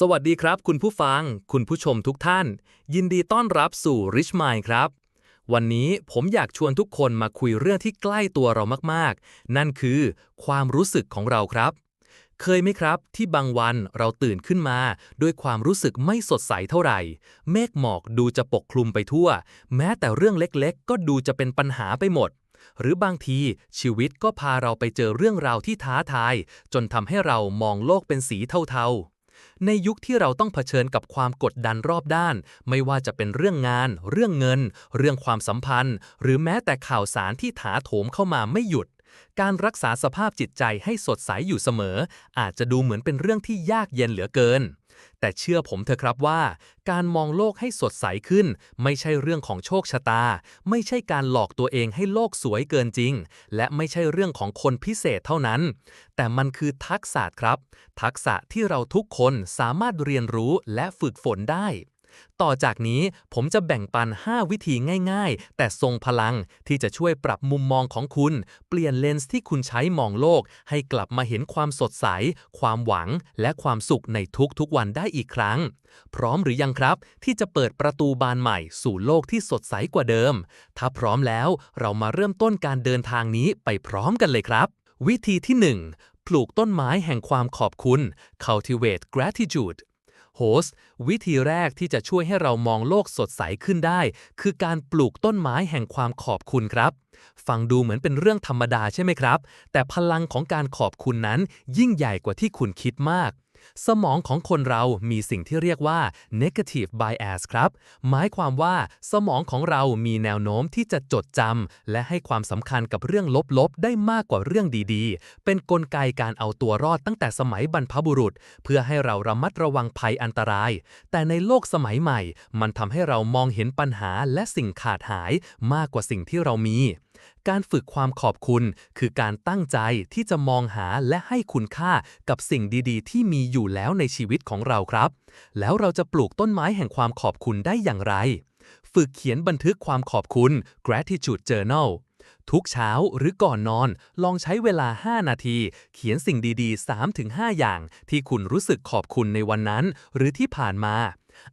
สวัสดีครับ คุณผู้ฟัง คุณผู้ชมทุกท่าน ยินดีต้อนรับสู่ Rich Mind ครับ วันนี้ผมอยากชวนทุกคนมาคุยเรื่องที่ใกล้ตัวเรามากๆ นั่นคือ ความรู้สึกของเราครับ เคยไหมครับ ที่บางวันเราตื่นขึ้นมา ด้วยความรู้สึกไม่สดใสเท่าไหร่ เมฆหมอกดูจะปกคลุมไปทั่ว แม้แต่เรื่องเล็กๆ ก็ดูจะเป็นปัญหาไปหมดหรือบางทีชีวิตก็พาเราไปเจอเรื่องราวที่ท้าทาย จนทำให้เรามองโลกเป็นสีเทาๆ ในยุคที่เราต้องเผชิญกับความกดดันรอบด้าน ไม่ว่าจะเป็นเรื่องงาน เรื่องเงิน เรื่องความสัมพันธ์ หรือแม้แต่ข่าวสารที่ถาโถมเข้ามาไม่หยุด การรักษาสภาพจิตใจให้สดใสอยู่เสมอ อาจจะดูเหมือนเป็นเรื่องที่ยากเย็นเหลือเกิน แต่เชื่อผมเถอะครับว่า การมองโลกให้สดใสขึ้น ไม่ใช่เรื่องของโชคชะตา ไม่ใช่การหลอกตัวเองให้โลกสวยเกินจริง และไม่ใช่เรื่องของคนพิเศษเท่านั้น แต่มันคือทักษะครับ ทักษะที่เราทุกคนสามารถเรียนรู้และฝึกฝนได้ ต่อจากนี้ผมจะแบ่งปัน 5 วิธีง่ายๆ แต่ทรงพลังที่จะช่วยปรับมุมมองของคุณ เปลี่ยนเลนส์ที่คุณใช้มองโลก ให้กลับมาเห็นความสดใส ความหวัง และความสุขในทุกๆวันได้อีกครั้ง พร้อมหรือยังครับ ที่จะเปิดประตูบานใหม่สู่โลกที่สดใสกว่าเดิม ถ้าพร้อมแล้วเรามาเริ่มต้นการเดินทางนี้ไปพร้อมกันเลยครับ วิธีที่ 1 ปลูกต้นไม้แห่งความขอบคุณ cultivate gratitude โฮสต์วิธีแรกที่จะช่วยให้เรามองโลกสดใสขึ้นได้ คือการปลูกต้นไม้แห่งความขอบคุณครับ ฟังดูเหมือนเป็นเรื่องธรรมดาใช่ไหมครับ แต่พลังของการขอบคุณนั้นยิ่งใหญ่กว่าที่คุณคิดมาก สมองของคนเรามีสิ่งที่เรียกว่า negative bias ครับ หมายความว่าสมองของเรามีแนวโน้มที่จะจดจำและให้ความสำคัญกับเรื่องลบๆ ได้มากกว่าเรื่องดีๆ เป็นนกลไกการเอาตัวรอดตั้งแต่สมัยบรรพบุรุษ เพื่อให้เราระมัดระวังภัยอันตราย แต่ในโลกสมัยใหม่ มันทำให้เรามองเห็นปัญหาและสิ่งขาดหายมากกว่าสิ่งที่เรามีการฝึกความขอบคุณคือการตั้งใจที่จะมองหาและให้คุณค่ากับสิ่งดีๆ ที่มีอยู่แล้วในชีวิตของเราครับ แล้วเราจะปลูกต้นไม้แห่งความขอบคุณได้อย่างไร ฝึกเขียนบันทึกความขอบคุณ gratitude journal ทุกเช้าหรือก่อนนอน ลองใช้เวลา 5 นาที เขียนสิ่งดีๆ 3-5 อย่างที่คุณรู้สึกขอบคุณในวันนั้น หรือที่ผ่านมา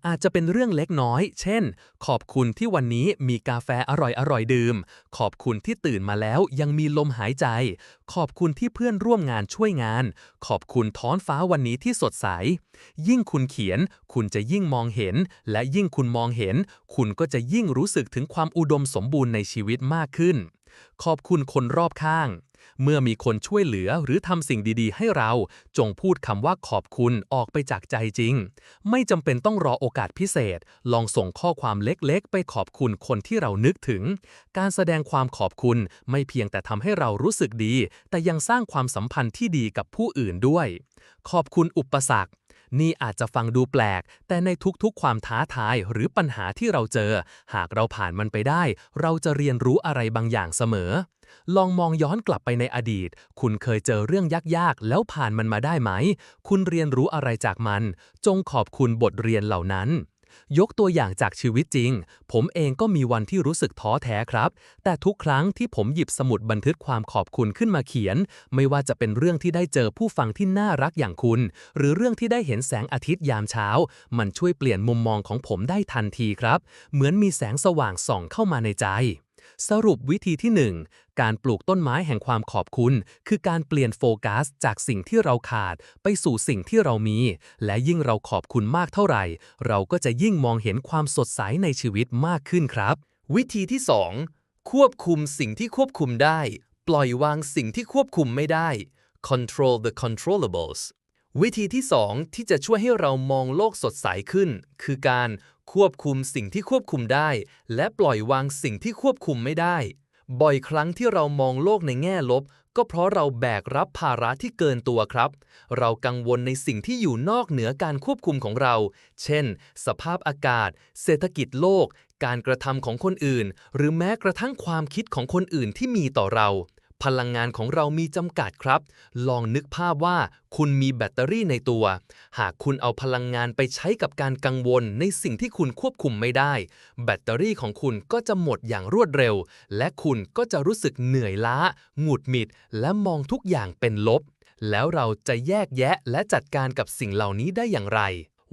อาจจะเป็นเรื่องเล็กน้อย เช่น ขอบคุณที่วันนี้มีกาแฟอร่อยๆดื่ม ขอบคุณที่ตื่นมาแล้วยังมีลมหายใจ ขอบคุณที่เพื่อนร่วมงานช่วยงาน ขอบคุณท้องฟ้าวันนี้ที่สดใส ยิ่งคุณเขียน คุณจะยิ่งมองเห็น และยิ่งคุณมองเห็น คุณก็จะยิ่งรู้สึกถึงความอุดมสมบูรณ์ในชีวิตมากขึ้น ขอบคุณคนรอบข้าง เมื่อมีคนช่วยเหลือหรือทำสิ่งดีๆ ให้เรา จงพูดคำว่าขอบคุณออกไปจากใจจริง ไม่จำเป็นต้องรอโอกาสพิเศษ ลองส่งข้อความเล็กๆ ไปขอบคุณคนที่เรานึกถึง การแสดงความขอบคุณไม่เพียงแต่ทำให้เรารู้สึกดี แต่ยังสร้างความสัมพันธ์ที่ดีกับผู้อื่นด้วย ขอบคุณอุปสรรคนี่อาจจะฟังดูแปลก แต่ในทุกๆ ความท้าทายหรือปัญหาที่เราเจอ หากเราผ่านมันไปได้ เราจะเรียนรู้อะไรบางอย่างเสมอ ลองมองย้อนกลับไปในอดีต คุณเคยเจอเรื่องยากๆ แล้วผ่านมันมาได้ไหม คุณเรียนรู้อะไรจากมัน จงขอบคุณบทเรียนเหล่านั้น ยกตัวอย่างจากชีวิตจริง ผมเองก็มีวันที่รู้สึกท้อแท้ครับ แต่ทุกครั้งที่ผมหยิบสมุดบันทึกความขอบคุณขึ้นมาเขียน ไม่ว่าจะเป็นเรื่องที่ได้เจอผู้ฟังที่น่ารักอย่างคุณ หรือเรื่องที่ได้เห็นแสงอาทิตย์ยามเช้า มันช่วยเปลี่ยนมุมมองของผมได้ทันทีครับ เหมือนมีแสงสว่างส่องเข้ามาในใจ สรุปวิธีที่ 1 การปลูกต้นไม้แห่งความขอบคุณ คือการเปลี่ยนโฟกัส จากสิ่งที่เราขาดไปสู่สิ่งที่เรามี และยิ่งเราขอบคุณมากเท่าไหร่ เราก็จะยิ่งมองเห็นความสดใสในชีวิตมากขึ้นครับ วิธีที่ 2 ควบคุมสิ่งที่ควบคุมได้ ปล่อยวางสิ่งที่ควบคุมไม่ได้ control the controllables วิธีที่ 2 ที่จะช่วยให้เรามองโลกสดใสขึ้น คือการควบคุมสิ่งที่ควบคุมได้ และปล่อยวางสิ่งที่ควบคุมไม่ได้ บ่อยครั้งที่เรามองโลกในแง่ลบ ก็เพราะเราแบกรับภาระที่เกินตัวครับ เรากังวลในสิ่งที่อยู่นอกเหนือการควบคุมของเรา เช่น สภาพอากาศ เศรษฐกิจโลก การกระทำของคนอื่น หรือแม้กระทั่งความคิดของคนอื่นที่มีต่อเรา พลังงานของเรามีจำกัดครับ ลองนึกภาพว่าคุณมีแบตเตอรี่ในตัว หากคุณเอาพลังงานไปใช้กับการกังวลในสิ่งที่คุณควบคุมไม่ได้ แบตเตอรี่ของคุณก็จะหมดอย่างรวดเร็ว และคุณก็จะรู้สึกเหนื่อยล้า หงุดหงิด และมองทุกอย่างเป็นลบ แล้วเราจะแยกแยะและจัดการกับสิ่งเหล่านี้ได้อย่างไร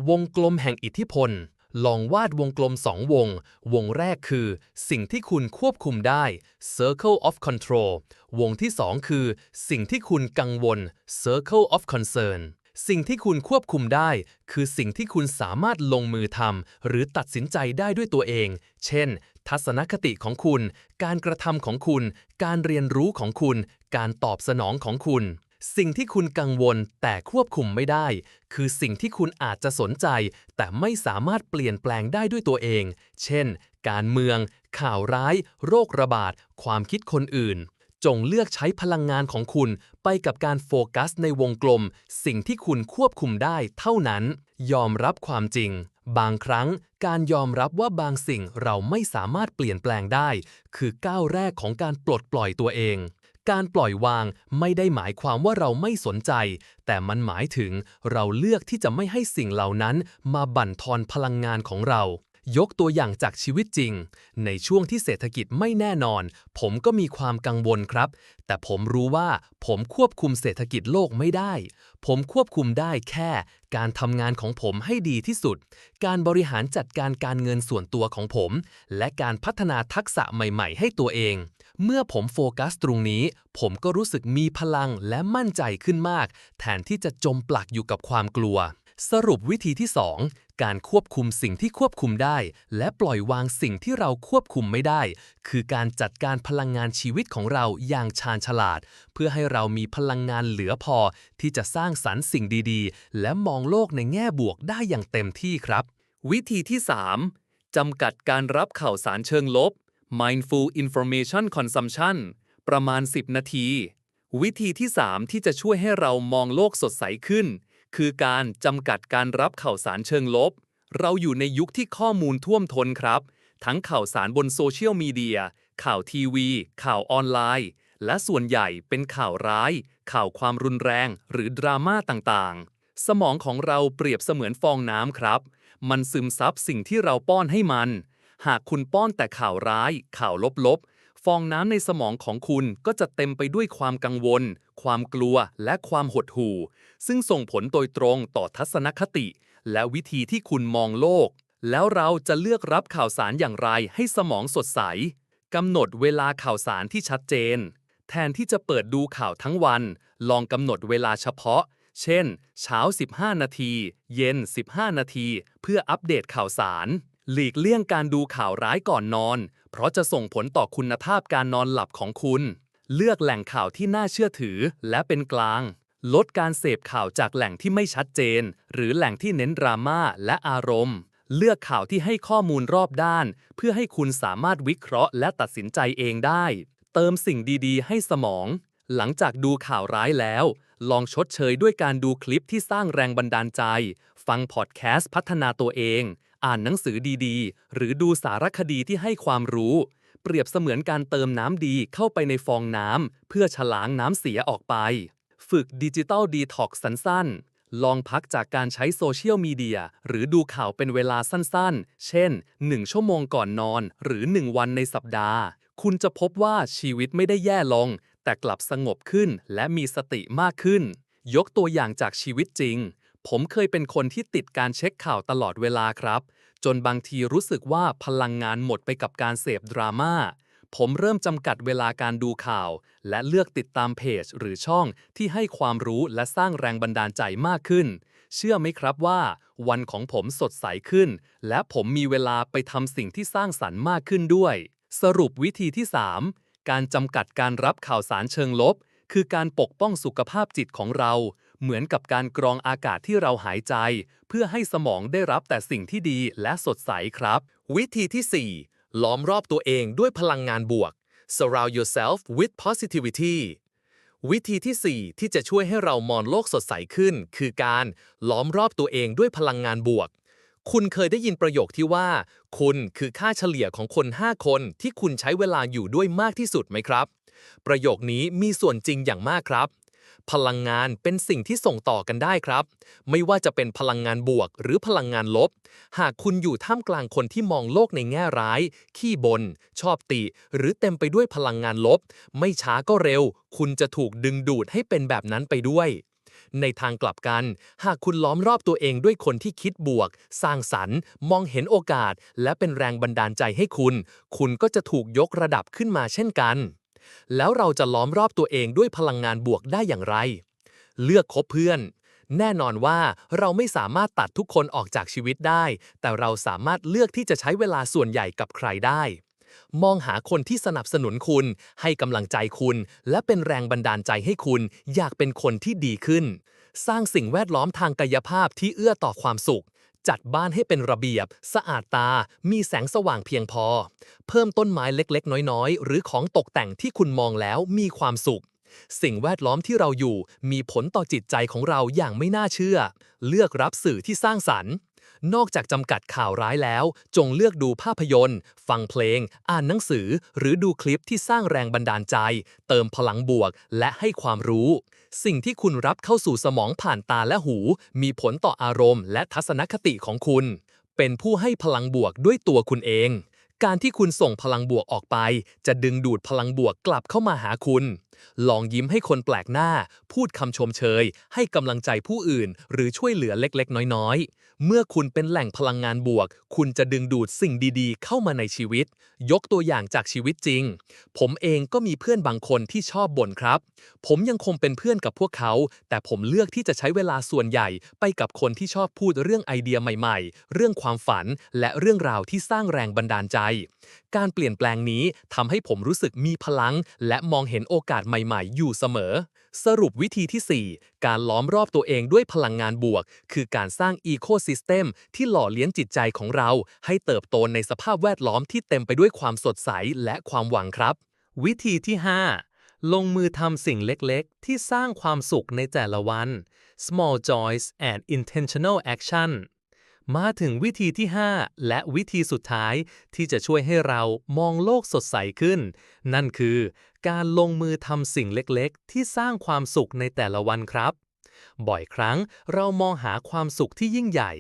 วงกลมแห่งอิทธิพล ลองวาดวงกลมสองวง วงแรกคือ สิ่งที่คุณควบคุมได้ circle of control วงที่สองคือ สิ่งที่คุณกังวล circle of concern สิ่งที่คุณควบคุมได้ คือสิ่งที่คุณสามารถลงมือทำหรือตัดสินใจได้ด้วยตัวเอง เช่น ทัศนคติของคุณ การกระทำของคุณ การเรียนรู้ของคุณ การตอบสนองของคุณ สิ่งที่คุณกังวลแต่ควบคุมไม่ได้ คือสิ่งที่คุณอาจจะสนใจ แต่ไม่สามารถเปลี่ยนแปลงได้ด้วยตัวเอง เช่น การเมือง ข่าวร้าย โรคระบาด ความคิดคนอื่น จงเลือกใช้พลังงานของคุณไปกับการโฟกัสในวงกลม สิ่งที่คุณควบคุมได้เท่านั้น ยอมรับความจริง บางครั้ง การยอมรับว่าบางสิ่งเราไม่สามารถเปลี่ยนแปลงได้ คือก้าวแรกของการปลดปล่อยตัวเอง การปล่อยวางไม่ได้หมายความว่าเราไม่สนใจ แต่มันหมายถึงเราเลือกที่จะไม่ให้สิ่งเหล่านั้นมาบั่นทอนพลังงานของเรา ยกตัวอย่างจากชีวิตจริง ในช่วงที่เศรษฐกิจไม่แน่นอน ผมก็มีความกังวลครับ แต่ผมรู้ว่าผมควบคุมเศรษฐกิจโลกไม่ได้ ผมควบคุมได้แค่ การทำงานของผมให้ดีที่สุด การบริหารจัดการการเงินส่วนตัวของผม และการพัฒนาทักษะใหม่ ๆ ให้ตัวเอง เมื่อผมโฟกัสตรงนี้ ผมก็รู้สึกมีพลังและมั่นใจขึ้นมาก แทนที่จะจมปลักอยู่กับความกลัว สรุปวิธีที่ 2 การควบคุมสิ่งที่ควบคุมได้ และปล่อยวางสิ่งที่เราควบคุมไม่ได้ คือการจัดการพลังงานชีวิตของเราอย่างชาญฉลาด เพื่อให้เรามีพลังงานเหลือพอ ที่จะสร้างสรรค์สิ่งดีๆ และมองโลกในแง่บวกได้อย่างเต็มที่ครับ วิธีที่ 3จำกัดการรับข่าวสารเชิงลบ mindful information consumption ประมาณ 10 นาที วิธีที่ 3 ที่จะช่วยให้เรามองโลกสดใสขึ้น คือการจำกัดการรับข่าวสารเชิงลบ เราอยู่ในยุคที่ข้อมูลท่วมท้นครับ ทั้งข่าวสารบนโซเชียลมีเดีย ข่าวทีวี ข่าวออนไลน์ และส่วนใหญ่เป็นข่าวร้าย ข่าวความรุนแรง หรือดราม่าต่างๆ สมองของเราเปรียบเสมือนฟองน้ำครับ มันซึมซับสิ่งที่เราป้อนให้มัน หากคุณป้อนแต่ข่าวร้าย ข่าวลบๆ ฟองน้ำในสมองของคุณก็จะเต็มไปด้วยความกังวล ความกลัวและความหดหู่ ซึ่งส่งผลโดยตรงต่อทัศนคติ และวิธีที่คุณมองโลก แล้วเราจะเลือกรับข่าวสารอย่างไรให้สมองสดใสกำหนดเวลาข่าวสารที่ชัดเจน แทนที่จะเปิดดูข่าวทั้งวัน ลองกำหนดเวลาเฉพาะ เช่น เช้า 15 นาที เย็น 15 นาที เพื่ออัปเดตข่าวสาร หลีกเลี่ยงการดูข่าวร้ายก่อนนอน เพราะจะส่งผลต่อคุณภาพการนอนหลับของคุณ เลือกแหล่งข่าวที่น่าเชื่อถือและเป็นกลาง ลดการเสพข่าวจากแหล่งที่ไม่ชัดเจน หรือแหล่งที่เน้นดราม่าและอารมณ์ เลือกข่าวที่ให้ข้อมูลรอบด้าน เพื่อให้คุณสามารถวิเคราะห์และตัดสินใจเองได้ เติมสิ่งดีๆ ให้สมอง หลังจากดูข่าวร้ายแล้ว ลองชดเชยด้วยการดูคลิปที่สร้างแรงบันดาลใจ ฟังพอดแคสต์พัฒนาตัวเอง อ่านหนังสือดีๆ หรือดูสารคดีที่ให้ความรู้ เปรียบเสมือนการเติมน้ำดีเข้าไปในฟองน้ำเพื่อฉลางน้ำเสียออกไป ฝึกดิจิตอลดีท็อกซ์สั้นๆ ลองพักจากการใช้โซเชียลมีเดียหรือดูข่าวเป็นเวลาสั้นๆ เช่น 1 ชั่วโมงก่อนนอน หรือ 1 วันในสัปดาห์ คุณจะพบว่าชีวิตไม่ได้แย่ลง แต่กลับสงบขึ้นและมีสติมากขึ้น ยกตัวอย่างจากชีวิตจริงผมเคยเป็นคนที่ติดการเช็คข่าวตลอดเวลาครับ จนบางทีรู้สึกว่าพลังงานหมดไปกับการเสพดราม่า ผมเริ่มจำกัดเวลาการดูข่าว และเลือกติดตามเพจหรือช่องที่ให้ความรู้และสร้างแรงบันดาลใจมากขึ้น เชื่อไหมครับว่า วันของผมสดใสขึ้น และผมมีเวลาไปทำสิ่งที่สร้างสรรค์มากขึ้นด้วย สรุปวิธีที่ 3 การจำกัดการรับข่าวสารเชิงลบ คือการปกป้องสุขภาพจิตของเรา เหมือนกับการกรองอากาศที่เราหายใจ เพื่อให้สมองได้รับแต่สิ่งที่ดีและสดใสครับ วิธีที่ 4 ล้อมรอบตัวเองด้วยพลังงานบวก surround yourself with positivity วิธีที่ 4 ที่จะช่วยให้เรามองโลกสดใสขึ้น คือการล้อมรอบตัวเองด้วยพลังงานบวก คุณเคยได้ยินประโยคที่ว่า คุณคือค่าเฉลี่ยของคน 5 คนที่คุณใช้เวลาอยู่ด้วยมากที่สุดไหมครับ ประโยคนี้มีส่วนจริงอย่างมากครับ พลังงานเป็นสิ่งที่ส่งต่อกันได้ครับ ไม่ว่าจะเป็นพลังงานบวกหรือพลังงานลบ หากคุณอยู่ท่ามกลางคนที่มองโลกในแง่ร้าย ขี้บน ชอบติ หรือเต็มไปด้วยพลังงานลบ ไม่ช้าก็เร็ว คุณจะถูกดึงดูดให้เป็นแบบนั้นไปด้วยในทางกลับกัน หากคุณล้อมรอบตัวเองด้วยคนที่คิดบวก สร้างสรรค์ มองเห็นโอกาส และเป็นแรงบันดาลใจให้คุณ คุณก็จะถูกยกระดับขึ้นมาเช่นกัน แล้วเราจะล้อมรอบตัวเองด้วยพลังงานบวกได้อย่างไร เลือกคบเพื่อน แน่นอนว่าเราไม่สามารถตัดทุกคนออกจากชีวิตได้ แต่เราสามารถเลือกที่จะใช้เวลาส่วนใหญ่กับใครได้ มองหาคนที่สนับสนุนคุณ ให้กำลังใจคุณ และเป็นแรงบันดาลใจให้คุณ อยากเป็นคนที่ดีขึ้น สร้างสิ่งแวดล้อมทางกายภาพที่เอื้อต่อความสุข จัดบ้านให้เป็นระเบียบ สะอาดตา มีแสงสว่างเพียงพอ เพิ่มต้นไม้เล็กๆ น้อยๆ หรือของตกแต่งที่คุณมองแล้วมีความสุข สิ่งแวดล้อมที่เราอยู่มีผลต่อจิตใจของเราอย่างไม่น่าเชื่อ เลือกรับสื่อที่สร้างสรรค์ นอกจากจำกัดข่าวร้ายแล้ว จงเลือกดูภาพยนตร์ ฟังเพลง อ่านหนังสือ หรือดูคลิปที่สร้างแรงบันดาลใจ เติมพลังบวก และให้ความรู้ สิ่งที่คุณรับเข้าสู่สมองผ่านตาและหู มีผลต่ออารมณ์และทัศนคติของคุณ เป็นผู้ให้พลังบวกด้วยตัวคุณเอง การที่คุณส่งพลังบวกออกไป จะดึงดูดพลังบวกกลับเข้ามาหาคุณ ลองยิ้มให้คนแปลกหน้า พูดคำชมเชย ให้กำลังใจผู้อื่น หรือช่วยเหลือเล็กๆ น้อยๆ เมื่อคุณเป็นแหล่งพลังงานบวก คุณจะดึงดูดสิ่งดีๆ เข้ามาในชีวิต ยกตัวอย่างจากชีวิตจริง ผมเองก็มีเพื่อนบางคนที่ชอบบ่นครับ ผมยังคงเป็นเพื่อนกับพวกเขา แต่ผมเลือกที่จะใช้เวลาส่วนใหญ่ไปกับคนที่ชอบพูดเรื่องไอเดียใหม่ ๆ เรื่องความฝัน และเรื่องราวที่สร้างแรงบันดาลใจ การเปลี่ยนแปลงนี้ทำให้ผมรู้สึกมีพลัง และมองเห็นโอกาสใหม่ๆ อยู่เสมอ สรุปวิธีที่ 4 การล้อมรอบตัวเองด้วยพลังงานบวก คือการสร้างอีโคซิสเต็มที่หล่อเลี้ยงจิตใจของเรา ให้เติบโตในสภาพแวดล้อมที่เต็มไปด้วยความสดใสและความหวังครับ วิธีที่ 5 ลงมือทำสิ่งเล็กๆ ที่สร้างความสุขในแต่ละวัน small joys and intentional action มาถึงวิธีที่ 5 และวิธีสุดท้ายที่จะช่วยให้เรามองโลกสดใสขึ้น นั่นคือ การลงมือทำสิ่งเล็กๆ ที่สร้างความสุขในแต่ละวันครับ บ่อยครั้งเรามองหาความสุขที่ยิ่งใหญ่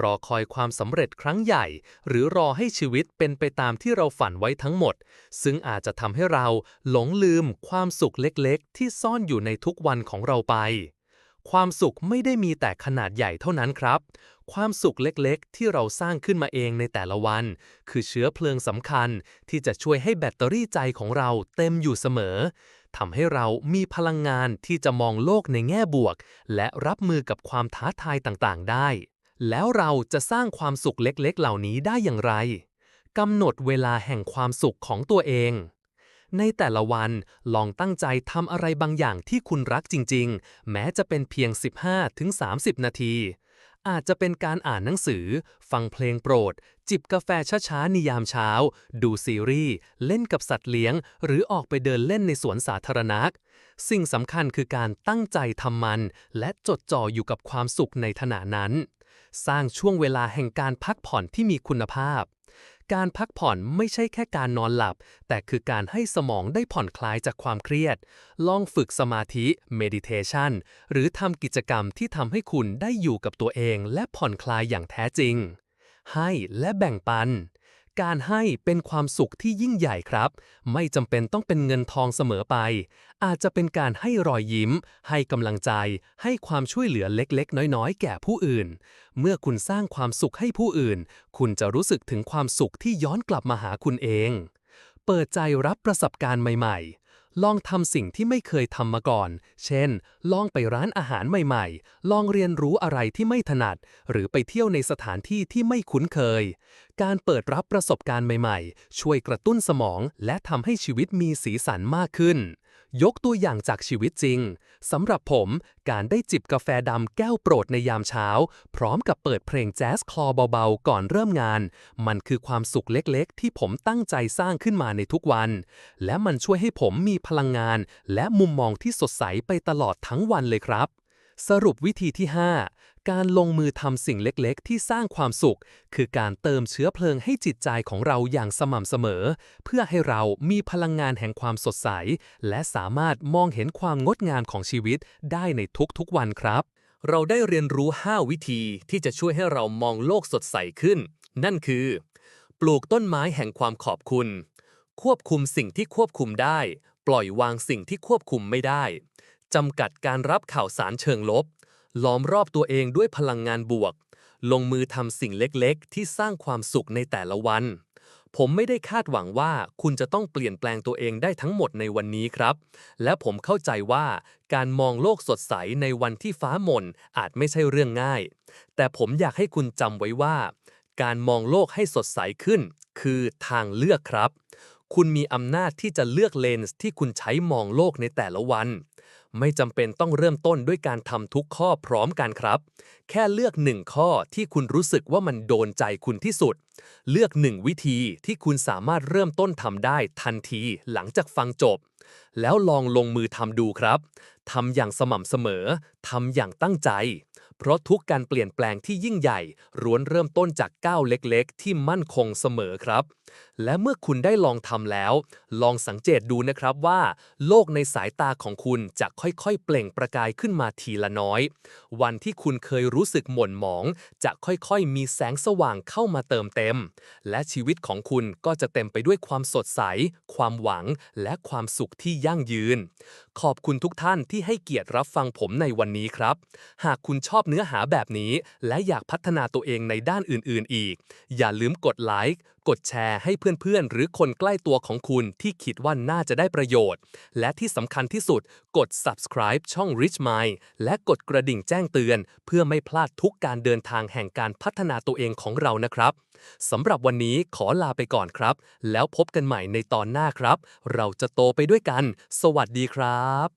รอคอยความสำเร็จครั้งใหญ่ หรือรอให้ชีวิตเป็นไปตามที่เราฝันไว้ทั้งหมด ซึ่งอาจจะทำให้เราหลงลืมความสุขเล็กๆ ที่ซ่อนอยู่ในทุกวันของเราไป ความสุขไม่ได้มีแต่ขนาดใหญ่เท่านั้นครับ ความสุขเล็กๆ ที่เราสร้างขึ้นมาเองในแต่ละวัน คือเชื้อเพลิงสำคัญที่จะช่วยให้แบตเตอรี่ใจของเราเต็มอยู่เสมอทำให้เรามีพลังงานที่จะมองโลกในแง่บวก และรับมือกับความท้าทายต่างๆ ได้ แล้วเราจะสร้างความสุขเล็กๆ เหล่านี้ได้อย่างไรกำหนดเวลาแห่งความสุขของตัวเอง ในแต่ละวันลองตั้งใจทำอะไรบางอย่างที่คุณรักจริง ๆ แม้จะเป็นเพียง 15-30 นาที อาจจะเป็นการอ่านหนังสือ ฟังเพลงโปรด จิบกาแฟช้าๆในยามเช้า ดูซีรีส์ เล่นกับสัตว์เลี้ยง หรือออกไปเดินเล่นในสวนสาธารณะสิ่งสำคัญคือการตั้งใจทำมัน และจดจ่ออยู่กับความสุขในขณะนั้น สร้างช่วงเวลาแห่งการพักผ่อนที่มีคุณภาพ การพักผ่อนไม่ใช่แค่การนอนหลับ แต่คือการให้สมองได้ผ่อนคลายจากความเครียด ลองฝึกสมาธิ meditation หรือทำกิจกรรมที่ทำให้คุณได้อยู่กับตัวเองและผ่อนคลายอย่างแท้จริง ให้และแบ่งปัน การให้เป็นความสุขที่ยิ่งใหญ่ครับ ไม่จำเป็นต้องเป็นเงินทองเสมอไป อาจจะเป็นการให้รอยยิ้ม ให้กำลังใจ ให้ความช่วยเหลือเล็กๆ น้อยๆ แก่ผู้อื่น เมื่อคุณสร้างความสุขให้ผู้อื่น คุณจะรู้สึกถึงความสุขที่ย้อนกลับมาหาคุณเอง เปิดใจรับประสบการณ์ใหม่ ๆลองทำสิ่งที่ไม่เคยทำมาก่อน เช่น ลองไปร้านอาหารใหม่ๆ ลองเรียนรู้อะไรที่ไม่ถนัด หรือไปเที่ยวในสถานที่ที่ไม่คุ้นเคย การเปิดรับประสบการณ์ใหม่ๆ ช่วยกระตุ้นสมองและทำให้ชีวิตมีสีสันมากขึ้น ยกตัวอย่างจากชีวิตจริงสำหรับผมการได้จิบกาแฟดำแก้วโปรดในยามเช้า พร้อมกับเปิดเพลงแจ๊สคลอเบาๆ ก่อนเริ่มงาน มันคือความสุขเล็กๆ ที่ผมตั้งใจสร้างขึ้นมาในทุกวัน และมันช่วยให้ผมมีพลังงาน และมุมมองที่สดใสไปตลอดทั้งวันเลยครับ สรุปวิธีที่ 5 การลงมือทำสิ่งเล็กๆ ที่สร้างความสุข คือการเติมเชื้อเพลิงให้จิตใจของเราอย่างสม่ำเสมอ เพื่อให้เรามีพลังงานแห่งความสดใส และสามารถมองเห็นความงดงามของชีวิตได้ในทุกๆวันครับ เราได้เรียนรู้ 5 วิธีที่จะช่วยให้เรามองโลกสดใสขึ้น นั่นคือ ปลูกต้นไม้แห่งความขอบคุณ ควบคุมสิ่งที่ควบคุมได้ ปล่อยวางสิ่งที่ควบคุมไม่ได้จำกัดการรับข่าวสารเชิงลบ ล้อมรอบตัวเองด้วยพลังงานบวก ลงมือทำสิ่งเล็กๆ ที่สร้างความสุขในแต่ละวัน ผมไม่ได้คาดหวังว่าคุณจะต้องเปลี่ยนแปลงตัวเองได้ทั้งหมดในวันนี้ครับ และผมเข้าใจว่าการมองโลกสดใสในวันที่ฟ้าหม่นอาจไม่ใช่เรื่องง่าย แต่ผมอยากให้คุณจำไว้ว่า การมองโลกให้สดใสขึ้น คือทางเลือกครับ คุณมีอำนาจที่จะเลือกเลนส์ที่คุณใช้มองโลกในแต่ละวัน ไม่จำเป็นต้องเริ่มต้นด้วยการทำทุกข้อพร้อมกันครับ แค่เลือกหนึ่งข้อที่คุณรู้สึกว่ามันโดนใจคุณที่สุด เลือกหนึ่งวิธีที่คุณสามารถเริ่มต้นทำได้ทันทีหลังจากฟังจบ แล้วลองลงมือทำดูครับทำอย่างสม่ำเสมอทำอย่างตั้งใจ เพราะทุกการเปลี่ยนแปลงที่ยิ่งใหญ่ร้วนเริ่มต้นจากก้าวเล็กๆ ที่มั่นคงเสมอครับ และเมื่อคุณได้ลองทำแล้ว ลองสังเกตดูนะครับว่า โลกในสายตาของคุณจะค่อยๆ เปล่งประกายขึ้นมาทีละน้อย วันที่คุณเคยรู้สึกหม่นหมอง จะค่อยๆ มีแสงสว่างเข้ามาเติมเตต็ม และชีวิตของคุณก็จะเต็มไปด้วยความสดใส ความหวัง และความสุขที่ยั่งยืน ขอบคุณทุกท่านที่ให้เกียรติรับฟังผมในวันนี้ครับ หากคุณชอบเนื้อหาแบบนี้ และอยากพัฒนาตัวเองในด้านอื่น ๆ อีก อย่าลืมกดไลค์กดแชร์ให้เพื่อนๆ หรือคนใกล้ตัวของคุณที่คิดว่าน่าจะได้ประโยชน์ และที่สำคัญที่สุด กด subscribe ช่อง Rich Mind และกดกระดิ่งแจ้งเตือน เพื่อไม่พลาดทุกการเดินทางแห่งการพัฒนาตัวเองของเรานะครับ สำหรับวันนี้ขอลาไปก่อนครับ แล้วพบกันใหม่ในตอนหน้าครับ เราจะโตไปด้วยกัน สวัสดีครับ